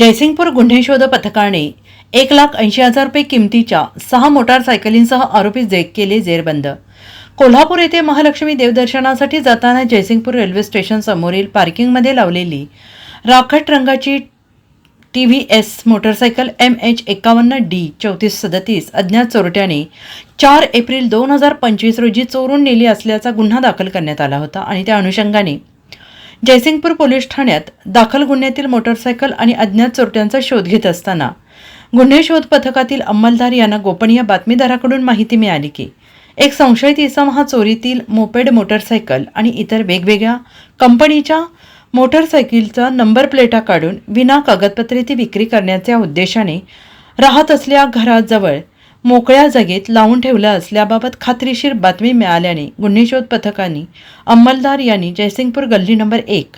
जयसिंगपूर गुन्हे शोध पथकाने एक लाख ऐंशी हजार रुपये किमतीच्या सहा मोटारसायकलींसह आरोपी जे केले जेरबंद. कोल्हापूर येथे महालक्ष्मी देवदर्शनासाठी जाताना जयसिंगपूर रेल्वे स्टेशन समोरील पार्किंगमध्ये लावलेली राखट रंगाची T V S motorcycle M H एकावन्न डी चौतीस सदतीस अज्ञात चोरट्याने चार एप्रिल दोन हजार पंचवीस रोजी चोरून नेली असल्याचा गुन्हा दाखल करण्यात आला होता आणि त्या अनुषंगाने जयसिंगपूर पोलीस ठाण्यात दाखल गुन्ह्यातील मोटरसायकल आणि अज्ञात चोरट्यांचा शोध घेत असताना गुन्हे शोध पथकातील अंमलदार यांना गोपनीय बातमीदाराकडून माहिती मिळाली की एक संशयित इसम हा चोरीतील मोपेड मोटरसायकल आणि इतर वेगवेगळ्या कंपनीच्या मोटरसायकलचा नंबर प्लेटा काढून विना कागदपत्रे ती विक्री करण्याच्या उद्देशाने राहत असलेल्या घराजवळ मोकळ्या जागेत लावून ठेवलं असल्याबाबत खात्रीशीर बातमी मिळाल्याने गुन्हे शोध पथकाने अंमलदार यांनी जयसिंगपूर गल्ली नंबर एक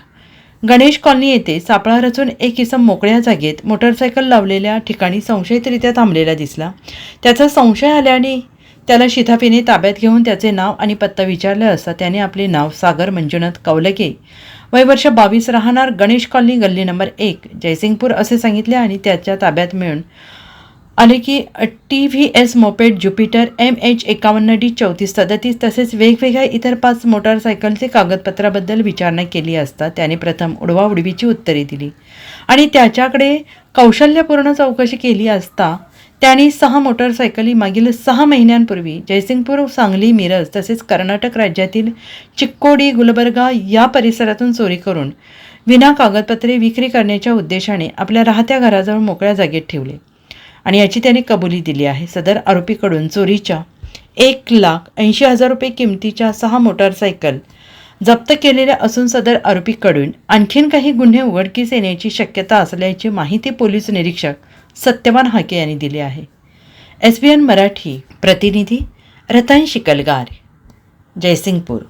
गणेश कॉलनी येथे सापळा रचून एक इसम मोकळ्या जागेत मोटरसायकल लावलेल्या ठिकाणी संशयितरित्या थांबलेला दिसला. त्याचा संशय आल्याने त्याला शिथापीने ताब्यात घेऊन त्याचे नाव आणि पत्ता विचारले असता त्याने आपले नाव सागर मंजुनाथ कौलगे. वय वर्ष बावीस राहणार गणेश कॉलनी गल्ली नंबर एक जयसिंगपूर असे सांगितले आणि त्याच्या ताब्यात मिळून आले की T V S moped Jupiter M H एकावन्न डी चौतीस सदतीस तसेच वेगवेगळ्या इतर पाच मोटारसायकलचे कागदपत्राबद्दल विचारणा केली असता त्याने प्रथम उडवाउडवीची उत्तरे दिली. आणि त्याच्याकडे कौशल्यपूर्ण चौकशी केली असता त्याने सहा मोटारसायकली मागील सहा महिन्यांपूर्वी जयसिंगपूर सांगली मिरज तसेच कर्नाटक राज्यातील चिक्कोडी गुलबर्गा या परिसरातून चोरी करून विना कागदपत्रे विक्री करण्याच्या उद्देशाने आपल्या राहत्या घराजवळ मोकळ्या जागेत ठेवले. आणि याची त्याने कबुली दिली आहे. सदर आरोपीकडून चोरीच्या एक लाख ऐंशी हजार रुपये किमतीच्या सहा मोटारसायकल जप्त केलेल्या असून सदर आरोपीकडून आणखीन काही गुन्हे उघडकीस येण्याची शक्यता असल्याची माहिती पोलीस निरीक्षक सत्यवान हाके यांनी दिली आहे. एस बी एन मराठी प्रतिनिधी रतन शिकलगार जयसिंगपूर.